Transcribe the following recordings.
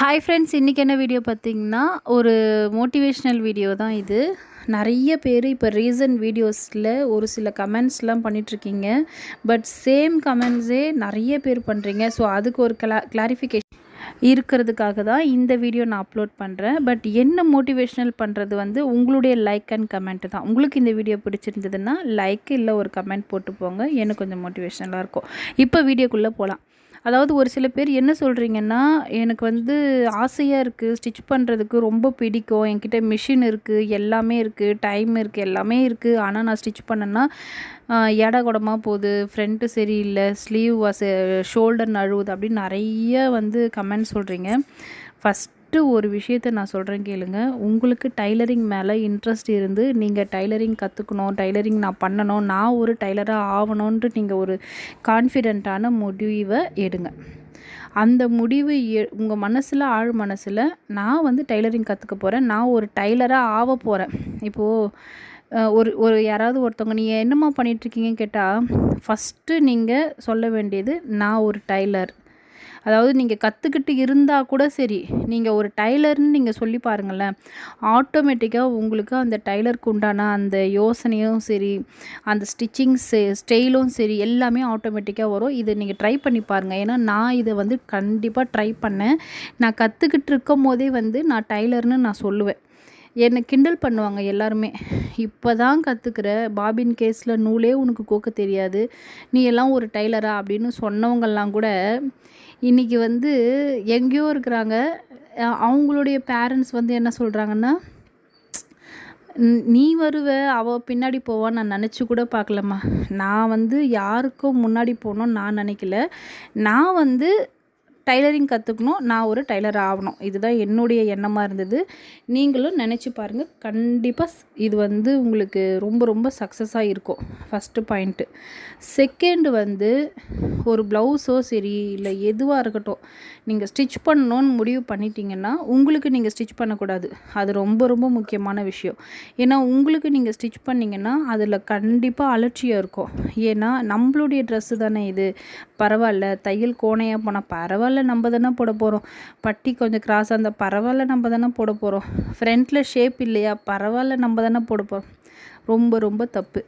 Hi friends இன்றைக்கி என்ன video பார்த்தீங்கன்னா ஒரு மோட்டிவேஷ்னல் வீடியோ தான் இது. நிறைய பேர் இப்போ ரீசன்ட் வீடியோஸில் ஒரு சில கமெண்ட்ஸ்லாம் பண்ணிகிட்ருக்கீங்க பட் சேம் கமெண்ட்ஸே நிறைய பேர் பண்ணுறீங்க ஸோ அதுக்கு ஒரு கிளா கிளாரிஃபிகேஷன் இருக்கிறதுக்காக தான் இந்த வீடியோ நான் அப்லோட் பண்ணுறேன் பட் என்ன மோட்டிவேஷ்னல் பண்ணுறது வந்து உங்களுடைய லைக் அண்ட் கமெண்ட் தான். உங்களுக்கு இந்த வீடியோ பிடிச்சிருந்ததுன்னா லைக் இல்லை ஒரு கமெண்ட் போட்டு போங்க எனக்கு கொஞ்சம் மோட்டிவேஷ்னலாக இருக்கும். இப்போ வீடியோக்குள்ளே போகலாம் அதாவது ஒரு சில பேர் என்ன சொல்கிறீங்கன்னா எனக்கு வந்து ஆசையாக இருக்குது ஸ்டிச் பண்ணுறதுக்கு ரொம்ப பிடிக்கும். என்கிட்ட மிஷின் இருக்குது எல்லாமே இருக்குது டைம் இருக்குது எல்லாமே இருக்குது ஆனால் நான் ஸ்டிச் பண்ணேன்னா எடை குடமாக போகுது ஃப்ரண்ட்டு சரியில்லை ஸ்லீவ் வாச ஷோல்டர் நழுவுது அப்படின்னு நிறைய வந்து கமெண்ட் சொல்கிறீங்க ஃபஸ்ட் ஃபஸ்ட்டு ஒரு விஷயத்த நான் சொல்கிறேன் கேளுங்க. உங்களுக்கு டைலரிங் மேலே இன்ட்ரெஸ்ட் இருந்து நீங்கள் டைலரிங் கற்றுக்கணும் டைலரிங் நான் பண்ணணும் நான் ஒரு டைலராக ஆகணுன்ட்டு நீங்கள் ஒரு கான்ஃபிடெண்ட்டான முடிவை எடுங்க. அந்த முடிவு உங்கள் மனசில் ஆழ் மனசில் நான் வந்து டைலரிங் கற்றுக்க போகிறேன் நான் ஒரு டைலராக ஆக போகிறேன் இப்போது ஒரு ஒரு யாராவது ஒருத்தவங்க நீங்கள் என்னம்மா பண்ணிகிட்ருக்கீங்கன்னு கேட்டால் ஃபஸ்ட்டு நீங்கள் சொல்ல வேண்டியது நான் ஒரு டைலர். அதாவது நீங்கள் கற்றுக்கிட்டு இருந்தால் கூட சரி. நீங்கள் ஒரு டைலர்னு நீங்கள் சொல்லி பாருங்களேன். ஆட்டோமேட்டிக்காக உங்களுக்கு அந்த டைலருக்கு உண்டான அந்த யோசனையும் சரி அந்த ஸ்டிச்சிங் ஸ்டைலும் சரி எல்லாமே ஆட்டோமேட்டிக்காக வரும். இதை நீங்கள் ட்ரை பண்ணி பாருங்கள் ஏன்னா நான் இதை வந்து கண்டிப்பாக ட்ரை பண்ணேன். நான் கற்றுக்கிட்டு இருக்கும் போதே வந்து நான் டைலர்னு நான் சொல்லுவேன். என்னை கிண்டல் பண்ணுவாங்க எல்லாருமே. இப்போ தான் கற்றுக்கிற பாபின் கேஸில் நூலே உனக்கு கோக்க தெரியாது. நீ எல்லாம் ஒரு டைலரா? அப்படின்னு சொன்னவங்கெல்லாம் கூட இன்றைக்கி வந்து எங்கேயோ இருக்கிறாங்க. அவங்களுடைய பேரண்ட்ஸ் வந்து என்ன சொல்கிறாங்கன்னா நீ வருவ அவள் பின்னாடி போவான்னு நான் நினச்சி கூட பார்க்கலம்மா. நான் வந்து யாருக்கும் முன்னாடி போகணும்னு நான் நினைக்கல. நான் வந்து டைலரிங் கற்றுக்கணும் நான் ஒரு டைலர் ஆகணும். இதுதான் என்னுடைய எண்ணமாக இருந்தது. நீங்களும் நினச்சி பாருங்கள் கண்டிப்பாக இது வந்து உங்களுக்கு ரொம்ப ரொம்ப சக்ஸஸாக இருக்கும். ஃபஸ்ட்டு பாயிண்ட்டு செகண்டு வந்து ஒரு ப்ளவுஸோ சரி இல்லை எதுவாக இருக்கட்டும் நீங்கள் ஸ்டிச் பண்ணணுன்னு முடிவு பண்ணிட்டீங்கன்னா உங்களுக்கு நீங்கள் ஸ்டிச் பண்ணக்கூடாது. அது ரொம்ப ரொம்ப முக்கியமான விஷயம். ஏன்னா உங்களுக்கு நீங்கள் ஸ்டிச் பண்ணிங்கன்னா அதில் கண்டிப்பாக அலட்சியம் இருக்கும். ஏன்னா நம்மளுடைய ட்ரெஸ்ஸு தானே இது. பரவாயில்ல தையல் கோணையாக போனால் பரவாயில்ல நம்ம தானே போட போகிறோம் பட்டி கொஞ்சம் கிராஸ் அந்த பரவாயில்ல நம்ம தானே போட போகிறோம் ஃப்ரண்ட்டில் ஷேப் இல்லையா? பரவாயில்ல நம்ம தானே போட போகிறோம் ரொம்ப ரொம்ப தப்பு.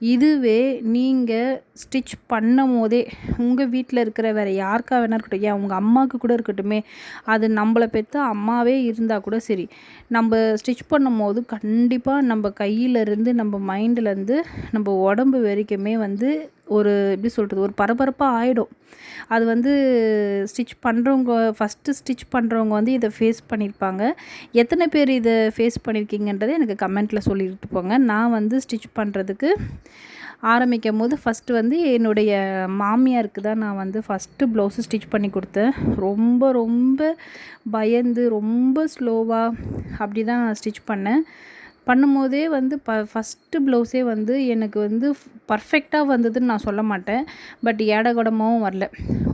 இதுவே நீங்கள் ஸ்டிச் பண்ணும் போதே உங்கள் வீட்டில் இருக்கிற வேறு யாருக்கா வேணா இருக்கட்டும் ஏன் உங்கள் அம்மாவுக்கு கூட இருக்கட்டுமே அது நம்மளை பெற்ற அம்மாவே இருந்தால் கூட சரி. நம்ம ஸ்டிச் பண்ணும் போது கண்டிப்பாக நம்ம கையிலேருந்து நம்ம மைண்ட்லேருந்து நம்ம உடம்பு வரைக்குமே வந்து ஒரு எப்படி சொல்கிறது ஒரு பரபரப்பாக ஆகிடும் அது வந்து ஸ்டிச் பண்ணுறவங்க ஃபஸ்ட்டு ஸ்டிச் பண்ணுறவங்க வந்து இதை ஃபேஸ் பண்ணியிருப்பாங்க எத்தனை பேர் இதை ஃபேஸ் பண்ணியிருக்கீங்கன்றதை எனக்கு கமெண்ட்டில் சொல்லிட்டு போங்க. நான் வந்து ஸ்டிச் பண்ணுறதுக்கு ஆரம்பிக்கும் போது ஃபஸ்ட்டு வந்து என்னுடைய மாமியாருக்கு தான் நான் வந்து ஃபஸ்ட்டு ப்ளவுஸு ஸ்டிச் பண்ணி கொடுத்தேன். ரொம்ப ரொம்ப பயந்து ரொம்ப ஸ்லோவாக அப்படி தான் நான் ஸ்டிச் பண்ணேன். பண்ணும்போதே வந்து ப ஃபஸ்ட்டு ப்ளவுஸே வந்து எனக்கு வந்து பர்ஃபெக்டாக வந்ததுன்னு நான் சொல்ல மாட்டேன். பட் ஏடகுடமாகவும் வரல.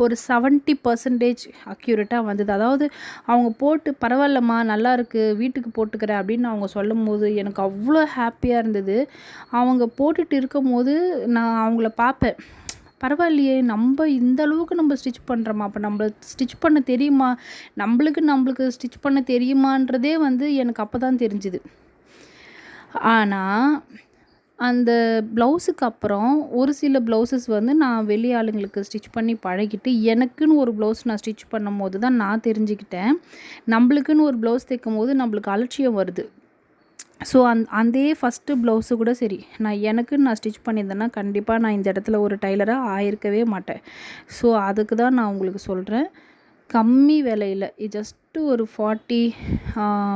ஒரு செவன்ட்டி பர்சன்டேஜ் அக்யூரேட்டாக வந்தது. அதாவது அவங்க போட்டு பரவாயில்லம்மா நல்லா இருக்குது வீட்டுக்கு போட்டுக்கிறேன் அப்படின்னு அவங்க சொல்லும் போது எனக்கு அவ்வளோ ஹாப்பியாக இருந்தது. அவங்க போட்டுட்டு இருக்கும் போது நான் அவங்கள பார்ப்பேன். பரவாயில்லையே நம்ம இந்த அளவுக்கு நம்ம ஸ்டிச் பண்ணுறோமா அப்போ நம்மள ஸ்டிச் பண்ண தெரியுமா? நம்மளுக்கு நம்மளுக்கு ஸ்டிச் பண்ண தெரியுமான்றதே வந்து எனக்கு அப்போ தான் தெரிஞ்சுது. ஆனால் அந்த ப்ளவுஸுக்கு அப்புறம் ஒரு சில ப்ளவுஸஸ் வந்து நான் வெளி ஆளுங்களுக்கு ஸ்டிச் பண்ணி பழகிட்டு எனக்குன்னு ஒரு ப்ளவுஸ் நான் ஸ்டிச் பண்ணும் போது தான் நான் தெரிஞ்சுக்கிட்டேன். நம்மளுக்குன்னு ஒரு ப்ளவுஸ் தைக்கும் போது நம்மளுக்கு அலட்சியம் வருது. ஸோ அந் அதே ஃபஸ்ட்டு ப்ளவுஸு கூட சரி நான் எனக்குன்னு நான் ஸ்டிச் பண்ணியிருந்தேன்னா கண்டிப்பாக நான் இந்த இடத்துல ஒரு டைலராக ஆயிருக்கவே மாட்டேன். ஸோ அதுக்கு தான் நான் உங்களுக்கு சொல்கிறேன் கம்மி விலையில். ஜஸ்ட்டு ஒரு ஃபார்ட்டி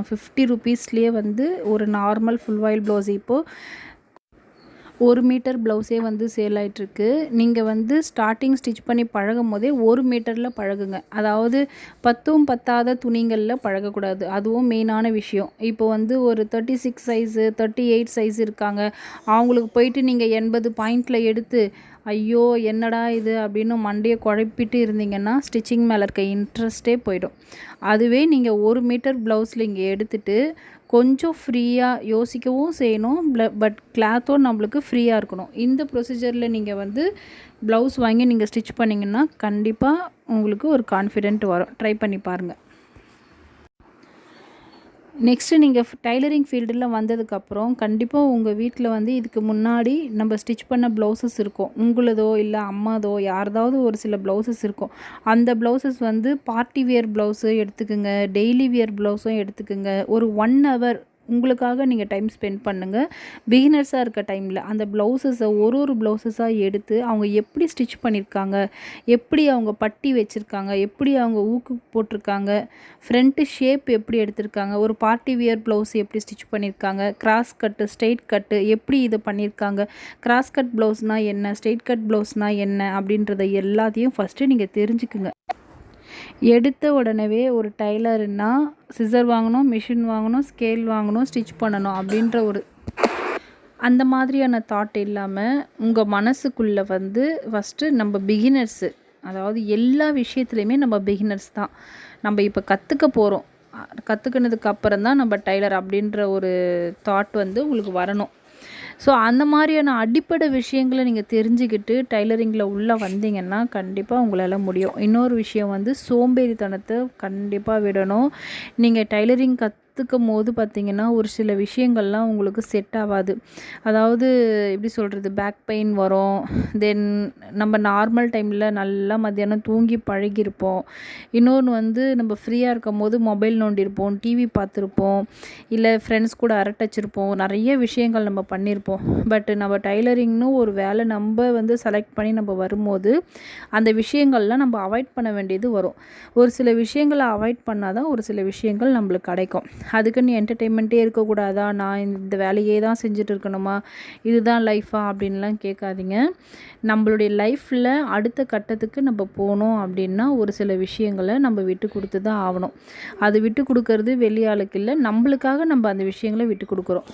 ஃபிஃப்டி ருபீஸ்லேயே வந்து ஒரு நார்மல் ஃபுல் வாயில் ப்ளவுஸ் இப்போது ஒரு மீட்டர் ப்ளவுஸே வந்து சேல் ஆகிட்டுருக்கு நீங்கள் வந்து ஸ்டார்டிங் ஸ்டிச் பண்ணி பழகும் போதே ஒரு மீட்டரில் பழகுங்க. அதாவது பத்தும் பத்தாத துணிகளில் பழகக்கூடாது. அதுவும் மெயினான விஷயம். இப்போ வந்து ஒரு thirty six size thirty eight size இருக்காங்க. அவங்களுக்கு போயிட்டு நீங்கள் எண்பது பாயிண்டில் எடுத்து ஐயோ என்னடா இது அப்படின்னு மண்டையை குழப்பிட்டு இருந்தீங்கன்னா ஸ்டிச்சிங் மேலே இருக்க இன்ட்ரெஸ்ட்டே போயிடும். அதுவே நீங்கள் ஒரு மீட்டர் ப்ளவுஸில் இங்கே எடுத்துகிட்டு கொஞ்சம் ஃப்ரீயாக யோசிக்கவும் செய்யணும். பட் கிளாத்தும் நம்மளுக்கு ஃப்ரீயாக இருக்கணும். இந்த ப்ரொசீஜரில் நீங்கள் வந்து ப்ளவுஸ் வாங்கி நீங்கள் ஸ்டிச் பண்ணிங்கன்னா கண்டிப்பாக உங்களுக்கு ஒரு கான்ஃபிடென்ட் வரும். ட்ரை பண்ணி பாருங்கள் நெக்ஸ்ட்டு நீங்கள் டைலரிங் ஃபீல்டில் வந்ததுக்கப்புறம் கண்டிப்பாக உங்கள் வீட்டில் வந்து இதுக்கு முன்னாடி நம்ம ஸ்டிச் பண்ண ப்ளவுசஸ் இருக்கும். உங்களதோ இல்லை அம்மாதோ யாரதாவது ஒரு சில ப்ளவுசஸ் இருக்கும். அந்த ப்ளவுசஸ் வந்து பார்ட்டி வியர் ப்ளவுஸு எடுத்துக்கோங்க டெய்லி வியர் ப்ளவுஸும் எடுத்துக்கோங்க. ஒரு ஒன் ஹவர் உங்களுக்காக நீங்கள் டைம் ஸ்பெண்ட் பண்ணுங்கள் பிகினர்ஸாக இருக்க டைமில் அந்த ப்ளவுசஸை ஒரு ஒரு ப்ளவுசஸாக எடுத்து அவங்க எப்படி ஸ்டிச் பண்ணியிருக்காங்க எப்படி அவங்க பட்டி வச்சுருக்காங்க? எப்படி அவங்க ஊக்கு போட்டிருக்காங்க? ஃப்ரண்ட்டு ஷேப் எப்படி எடுத்திருக்காங்க? ஒரு பார்ட்டி வியர் ப்ளவுஸ் எப்படி ஸ்டிச் பண்ணியிருக்காங்க கிராஸ் கட்டு ஸ்ட்ரெயிட் கட்டு எப்படி இதை பண்ணியிருக்காங்க கிராஸ் கட் ப்ளவுஸ்னால் என்ன? ஸ்ட்ரெயிட் கட் ப்ளவுஸ்னால் என்ன? அப்படின்றத எல்லாத்தையும் ஃபஸ்ட்டு நீங்கள் தெரிஞ்சுக்குங்க. எடுத்த உடனே ஒரு டைலருன்னா சிசர் வாங்கணும் மிஷின் வாங்கணும் ஸ்கேல் வாங்கணும் ஸ்டிச் பண்ணணும் அப்படின்ற ஒரு அந்த மாதிரியான தாட் இல்லாமல் உங்கள் மனசுக்குள்ளே வந்து ஃபஸ்ட்டு நம்ம பிகினர்ஸு அதாவது எல்லா விஷயத்துலையுமே நம்ம பிகினர்ஸ் தான். நம்ம இப்போ கற்றுக்க போகிறோம் கற்றுக்கினதுக்கு அப்புறம் தான் நம்ம டைலர் அப்படின்ற ஒரு தாட் வந்து உங்களுக்கு வரணும். ஸோ அந்த மாதிரியான அடிப்படை விஷயங்களை நீங்கள் தெரிஞ்சுக்கிட்டு டைலரிங்கில் உள்ளே வந்தீங்கன்னா கண்டிப்பாக உங்களால் முடியும். இன்னொரு விஷயம் வந்து சோம்பேறித்தனத்தை கண்டிப்பாக விடணும். நீங்கள் டைலரிங் கத் கற்றுக்கும் போது பார்த்திங்கன்னா ஒரு சில விஷயங்கள்லாம் உங்களுக்கு செட் ஆகாது. அதாவது எப்படி சொல்கிறது பேக் பெயின் வரும். தென் நம்ம நார்மல் டைமில் நல்லா மத்தியானம் தூங்கி பழகியிருப்போம். இன்னொன்று வந்து நம்ம ஃப்ரீயாக இருக்கும் போது மொபைல் நோண்டியிருப்போம் டிவி பார்த்துருப்போம் இல்லை ஃப்ரெண்ட்ஸ் கூட அரட்டச்சிருப்போம் நிறைய விஷயங்கள் நம்ம பண்ணியிருப்போம். பட் நம்ம டைலரிங்னு ஒரு வேலை நம்ம வந்து செலக்ட் பண்ணி நம்ம வரும்போது அந்த விஷயங்கள்லாம் நம்ம அவாய்ட் பண்ண வேண்டியது வரும். ஒரு சில விஷயங்களை அவாய்ட் பண்ணால் தான் ஒரு சில விஷயங்கள் நம்மளுக்கு கிடைக்கும். அதுக்குன்னு என்டர்டெயின்மெண்ட்டே இருக்கக்கூடாதா? நான் இந்த வேலையே தான் செஞ்சுட்டு இருக்கணுமா இதுதான் லைஃபா அப்படின்லாம் கேட்காதீங்க. நம்மளுடைய லைஃப்பில் அடுத்த கட்டத்துக்கு நம்ம போகணும் அப்படின்னா ஒரு சில விஷயங்களை நம்ம விட்டு கொடுத்து தான் ஆகணும். அது விட்டு கொடுக்கறது வெளியாளுக்கு இல்லை நம்மளுக்காக நம்ம அந்த விஷயங்களை விட்டு கொடுக்குறோம்.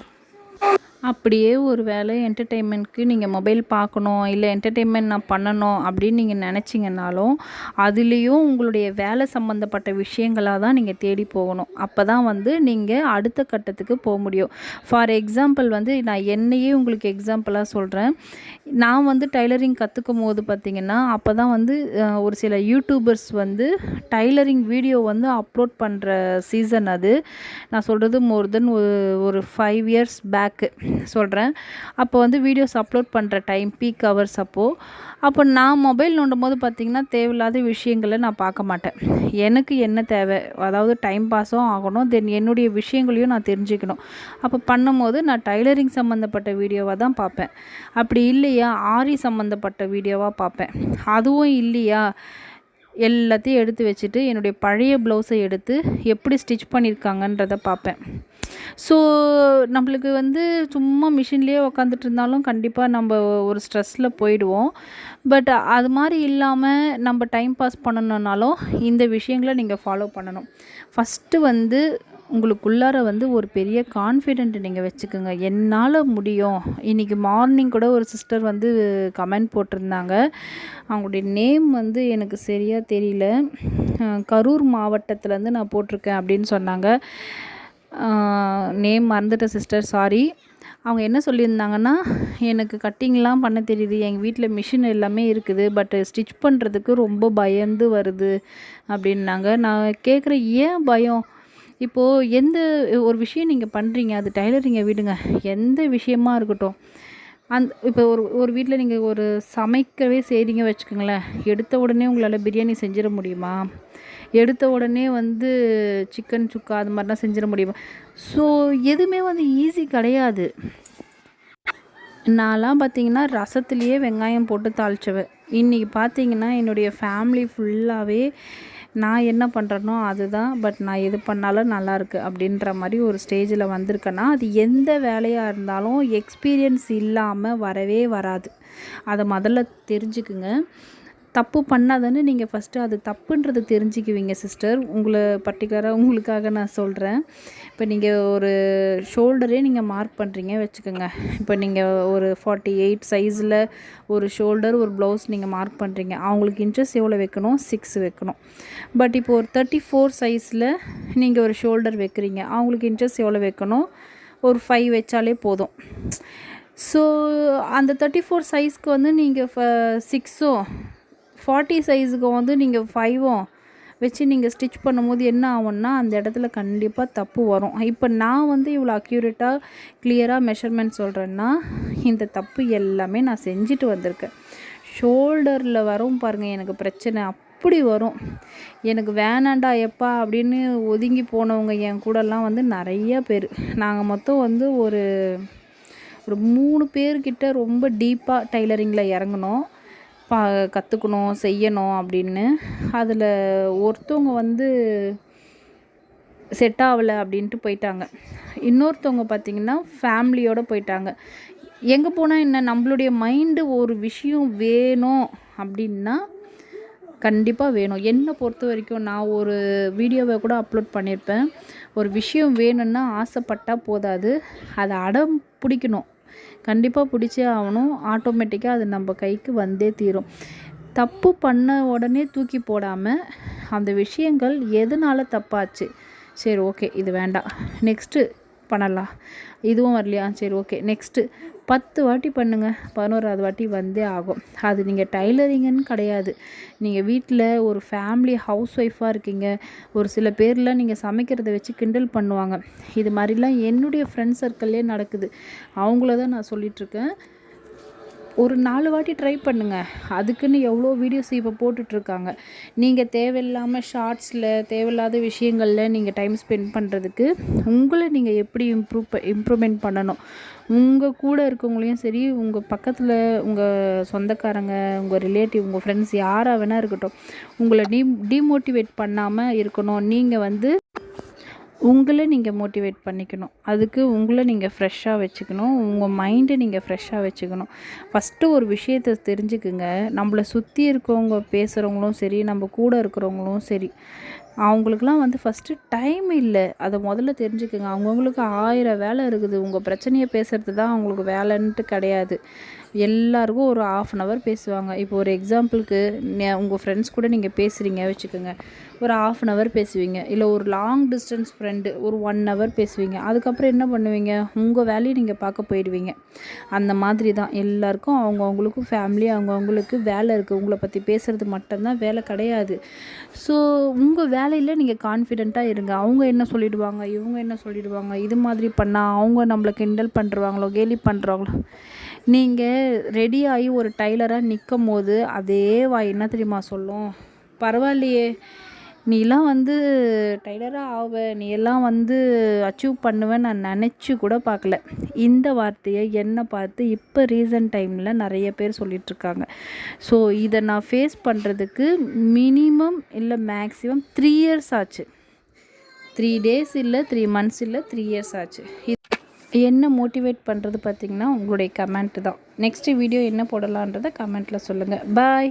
அப்படியே ஒரு வேளை என்டர்டெயின்மெண்ட்க்கு நீங்கள் மொபைல் பார்க்கணும் இல்லை என்டர்டெயின்மெண்ட் நான் பண்ணணும் அப்படின்னு நீங்கள் நினச்சிங்கனாலும் அதுலேயும் உங்களுடைய வேலை சம்மந்தப்பட்ட விஷயங்களாக தான் நீங்கள் தேடி போகணும். அப்போ தான் வந்து நீங்கள் அடுத்த கட்டத்துக்கு போக முடியும். ஃபார் எக்ஸாம்பிள் வந்து நான் என்னையே உங்களுக்கு எக்ஸாம்பிளாக சொல்கிறேன் நான் வந்து டைலரிங் கற்றுக்கும் போது பார்த்திங்கன்னா அப்போ தான் வந்து ஒரு சில யூடியூபர்ஸ் வந்து டைலரிங் வீடியோ வந்து அப்லோட் பண்ணுற சீசன் அது. நான் சொல்கிறது மோர் தென் ஒரு ஃபைவ் இயர்ஸ் பேக்கு சொல்கிறேன் அப்போ வந்து வீடியோஸ் அப்லோட் பண்ணுற டைம் பீக் ஹவர்ஸ் அப்போது அப்போ நான் மொபைல் நோண்டும் போது பார்த்திங்கன்னா தேவையில்லாத விஷயங்களை நான் பார்க்க மாட்டேன். எனக்கு என்ன தேவை? அதாவது டைம் பாஸும் ஆகணும். தென் என்னுடைய விஷயங்களையும் நான் தெரிஞ்சுக்கணும். அப்போ பண்ணும்போது நான் டைலரிங் சம்மந்தப்பட்ட வீடியோவாக தான் பார்ப்பேன். அப்படி இல்லையா? ஆரி சம்மந்தப்பட்ட வீடியோவாக பார்ப்பேன். அதுவும் இல்லையா? எல்லாத்தையும் எடுத்து வச்சுட்டு என்னுடைய பழைய ப்ளவுஸை எடுத்து எப்படி ஸ்டிச் பண்ணியிருக்காங்கன்றதை பார்ப்பேன். ஸோ நம்மளுக்கு வந்து சும்மா மிஷின்லேயே உக்காந்துட்டு இருந்தாலும் கண்டிப்பாக நம்ம ஒரு ஸ்ட்ரெஸ்ஸில் போயிடுவோம். பட் அது மாதிரி இல்லாமல் நம்ம டைம் பாஸ் பண்ணணுன்னாலும் இந்த விஷயங்களை நீங்கள் ஃபாலோ பண்ணணும். ஃபஸ்ட்டு வந்து உங்களுக்குள்ளார வந்து ஒரு பெரிய கான்ஃபிடென்ட் நீங்கள் வச்சுக்கோங்க. என்னால் முடியும். இன்றைக்கி மார்னிங் கூட ஒரு சிஸ்டர் வந்து கமெண்ட் போட்டிருந்தாங்க. அவங்களுடைய நேம் வந்து எனக்கு சரியாக தெரியல. கரூர் மாவட்டத்துலேருந்து நான் போட்டிருக்கேன் அப்படின்னு சொன்னாங்க. நேம் மறந்துட்டேன் சிஸ்டர் சாரி அவங்க என்ன சொல்லியிருந்தாங்கன்னா எனக்கு கட்டிங்லாம் பண்ண தெரியுது. எங்கள் வீட்டில் மிஷின் எல்லாமே இருக்குது. பட் ஸ்டிச் பண்ணுறதுக்கு ரொம்ப பயந்து வருது. அப்படின்னாங்க. நான் கேட்குறேன் ஏன் பயம்? இப்போது எந்த ஒரு விஷயம் நீங்கள் பண்ணுறீங்க அது டைலரிங்கை விடுங்க. எந்த விஷயமா இருக்கட்டும். அந் இப்போ ஒரு ஒரு வீட்டில் நீங்கள் ஒரு சமைக்கவே செய்கிறீங்க வச்சுக்கோங்களேன். எடுத்த உடனே உங்களால் பிரியாணி செஞ்சிட முடியுமா? எடுத்த உடனே வந்து சிக்கன் சுக்கா அது மாதிரிலாம் செஞ்சிட முடியுமா? ஸோ எதுவுமே வந்து ஈஸி கிடையாது. நான்லாம் பார்த்தீங்கன்னா ரசத்துலேயே வெங்காயம் போட்டு தாளிச்சவன். இன்றைக்கி பார்த்தீங்கன்னா என்னுடைய ஃபேமிலி ஃபுல்லாகவே நான் என்ன பண்ணுறனோ அதுதான் பட் நான் எது பண்ணாலும் நல்லாயிருக்கு அப்படின்ற மாதிரி ஒரு ஸ்டேஜில் வந்திருக்கேன்னா அது எந்த வேலையாக இருந்தாலும் எக்ஸ்பீரியன்ஸ் இல்லாமல் வரவே வராது. அதை முதல்ல தெரிஞ்சுக்குங்க. தப்பு பண்ணாதானே நீங்கள் ஃபஸ்ட்டு அது தப்புன்றது தெரிஞ்சுக்குவீங்க சிஸ்டர் உங்களை பர்டிகுலராக உங்களுக்காக நான் சொல்கிறேன் இப்போ நீங்கள் ஒரு ஷோல்டரே நீங்கள் மார்க் பண்ணுறீங்க வச்சுக்கோங்க. இப்போ நீங்கள் ஒரு ஃபார்ட்டி எயிட் சைஸில் ஒரு ஷோல்டர் ஒரு ப்ளவுஸ் நீங்கள் மார்க் பண்ணுறீங்க அவங்களுக்கு இன்ட்ரெஸ்ட் எவ்வளோ வைக்கணும்? சிக்ஸ் வைக்கணும். பட் இப்போ ஒரு தேர்ட்டி ஃபோர் சைஸில் நீங்கள் ஒரு ஷோல்டர் வைக்கிறீங்க. அவங்களுக்கு இன்ட்ரெஸ்ட் எவ்வளோ வைக்கணும்? ஒரு ஃபைவ் வச்சாலே போதும். ஸோ அந்த தேர்ட்டி ஃபோர் சைஸ்க்கு வந்து நீங்கள் ஃப சிக்ஸோ ஃபார்ட்டி சைஸுக்கு வந்து நீங்கள் ஃபைவும் வச்சு நீங்கள் ஸ்டிச் பண்ணும்போது என்ன ஆகும்னா அந்த இடத்துல கண்டிப்பாக தப்பு வரும். இப்போ நான் வந்து இவ்வளோ அக்யூரேட்டாக கிளியராக மெஷர்மெண்ட் சொல்கிறேன்னா இந்த தப்பு எல்லாமே நான் செஞ்சுட்டு வந்திருக்கேன். ஷோல்டரில் வரும் பாருங்கள் எனக்கு பிரச்சனை அப்படி வரும். எனக்கு வேணாண்டா எப்பா அப்படின்னு ஒதுங்கி போனவங்க என் கூடலாம் வந்து நிறைய பேர். நாங்கள் மொத்தம் வந்து ஒரு ஒரு மூணு பேர்கிட்ட ரொம்ப டீப்பாக டைலரிங்கில் இறங்கினோம். பா கற்றுக்கணும் செய்யணும் அப்படின்னு. அதில் ஒருத்தவங்க வந்து செட் ஆகலை அப்படின்ட்டு போயிட்டாங்க. இன்னொருத்தவங்க பார்த்திங்கன்னா ஃபேமிலியோடு போயிட்டாங்க. எங்கே போனால் என்ன? நம்மளுடைய மைண்டு ஒரு விஷயம் வேணும் அப்படின்னா கண்டிப்பாக வேணும். என்னை பொறுத்த வரைக்கும் நான் ஒரு வீடியோவை கூட அப்லோட் பண்ணியிருப்பேன் ஒரு விஷயம் வேணும்னா ஆசைப்பட்டால் போதாது. அதை அடம் பிடிக்கணும் கண்டிப்பாக பிடிச்சே ஆகணும். ஆட்டோமேட்டிக்காக அது நம்ம கைக்கு வந்தே தீரும். தப்பு பண்ண உடனே தூக்கி போடாமல் அந்த விஷயங்கள் எதனால் தப்பாச்சு? சரி ஓகே இது வேண்டாம். நெக்ஸ்ட்டு பண்ணலாம். இதுவும் வரலையா? சரி ஓகே நெக்ஸ்ட்டு பத்து வாட்டி பண்ணுங்கள் பதினோராவது வாட்டி வந்தே ஆகும். அது நீங்கள் டைலரிங்கன்னு கிடையாது. நீங்கள் வீட்டில் ஒரு ஃபேமிலி ஹவுஸ் ஒய்ஃபாக இருக்கீங்க. ஒரு சில பேர்லாம் நீங்கள் சமைக்கிறத வச்சு கிண்டல் பண்ணுவாங்க. இது மாதிரிலாம் என்னுடைய ஃப்ரெண்ட்ஸ் சர்க்கிள்லேயே நடக்குது. அவங்கள தான் நான் சொல்லிகிட்ருக்கேன் ஒரு நாலு வாட்டி ட்ரை பண்ணுங்கள் அதுக்குன்னு எவ்வளோ வீடியோஸ் இப்போ போட்டுட்ருக்காங்க. நீங்கள் தேவையில்லாமல் ஷார்ட்ஸில் தேவையில்லாத விஷயங்களில் நீங்கள் டைம் ஸ்பெண்ட் பண்ணுறதுக்கு உங்களை நீங்கள் எப்படி இம்ப்ரூவ் இம்ப்ரூவ்மெண்ட் பண்ணணும். உங்கள் கூட இருக்கவங்களையும் சரி உங்கள் பக்கத்தில் உங்கள் சொந்தக்காரங்க உங்கள் ரிலேட்டிவ் உங்கள் ஃப்ரெண்ட்ஸ் யாராக வேணால் இருக்கட்டும். உங்களை டீ டீமோட்டிவேட் பண்ணாமல் இருக்கணும். நீங்கள் வந்து உங்களை நீங்கள் மோட்டிவேட் பண்ணிக்கணும். அதுக்கு உங்களை நீங்கள் ஃப்ரெஷ்ஷாக வச்சுக்கணும். உங்கள் மைண்டை நீங்கள் ஃப்ரெஷ்ஷாக வச்சுக்கணும். ஃபஸ்ட்டு ஒரு விஷயத்தை தெரிஞ்சுக்குங்க. நம்மளை சுற்றி இருக்கவங்க பேசுகிறவங்களும் சரி நம்ம கூட இருக்கிறவங்களும் சரி. அவங்களுக்குலாம் வந்து ஃபஸ்ட்டு டைம் இல்லை. அதை முதல்ல தெரிஞ்சுக்கோங்க. அவங்கவுங்களுக்கு ஆயிரம் வேலை இருக்குது. உங்கள் பிரச்சனையை பேசுகிறது தான் அவங்களுக்கு வேலைன்ட்டு கிடையாது. எல்லாருக்கும் ஒரு ஆஃப் அன் ஹவர் பேசுவாங்க. இப்போ ஒரு எக்ஸாம்பிளுக்கு உங்கள் ஃப்ரெண்ட்ஸ் கூட நீங்கள் பேசுகிறீங்க வச்சுக்கோங்க. ஒரு ஆஃப் அன் ஹவர் பேசுவீங்க. இல்லை ஒரு லாங் டிஸ்டன்ஸ் ஃப்ரெண்டு ஒரு ஒன் ஹவர் பேசுவீங்க. அதுக்கப்புறம் என்ன பண்ணுவீங்க? உங்கள் வேலையை நீங்கள் பார்க்க போயிடுவீங்க. அந்த மாதிரி தான். எல்லாருக்கும் அவங்கவுங்களுக்கும் ஃபேமிலி அவங்கவுங்களுக்கு வேலை இருக்குது உங்களை பற்றி பேசுகிறது மட்டும்தான் வேலை கிடையாது. ஸோ உங்கள் வேலையில் நீங்கள் கான்ஃபிடெண்ட்டாக இருங்க. அவங்க என்ன சொல்லிடுவாங்க? இவங்க என்ன சொல்லிடுவாங்க? இது மாதிரி பண்ணால் அவங்க நம்மளை கிண்டல் பண்ணுறாங்களோ கேலி பண்ணுறாங்களோ நீங்கள் ரெடியாகி ஒரு டைலராக நிற்கும் போது அதே வாய் என்ன தெரியுமா சொல்லும்? பரவாயில்லையே. நீலாம் வந்து டைலராக ஆவ நீ எல்லாம் வந்து அச்சீவ் பண்ணுவேன்னு நான் நினச்சி கூட பார்க்கல இந்த வார்த்தையை என்னை பார்த்து இப்போ ரீசன்ட் டைமில் நிறைய பேர் சொல்லிகிட்ருக்காங்க ஸோ இதை நான் ஃபேஸ் பண்ணுறதுக்கு மினிமம் இல்லை மேக்ஸிமம் த்ரீ இயர்ஸ் ஆச்சு. த்ரீ டேஸ் இல்லை த்ரீ மந்த்ஸ் இல்லை த்ரீ இயர்ஸ் ஆச்சு. என்ன மோட்டிவேட் பண்ணுறது பார்த்திங்கன்னா உங்களுடைய கமெண்ட்டு தான். நெக்ஸ்ட்டு வீடியோ என்ன போடலான்றதை கமெண்ட்டில் சொல்லுங்கள் பாய்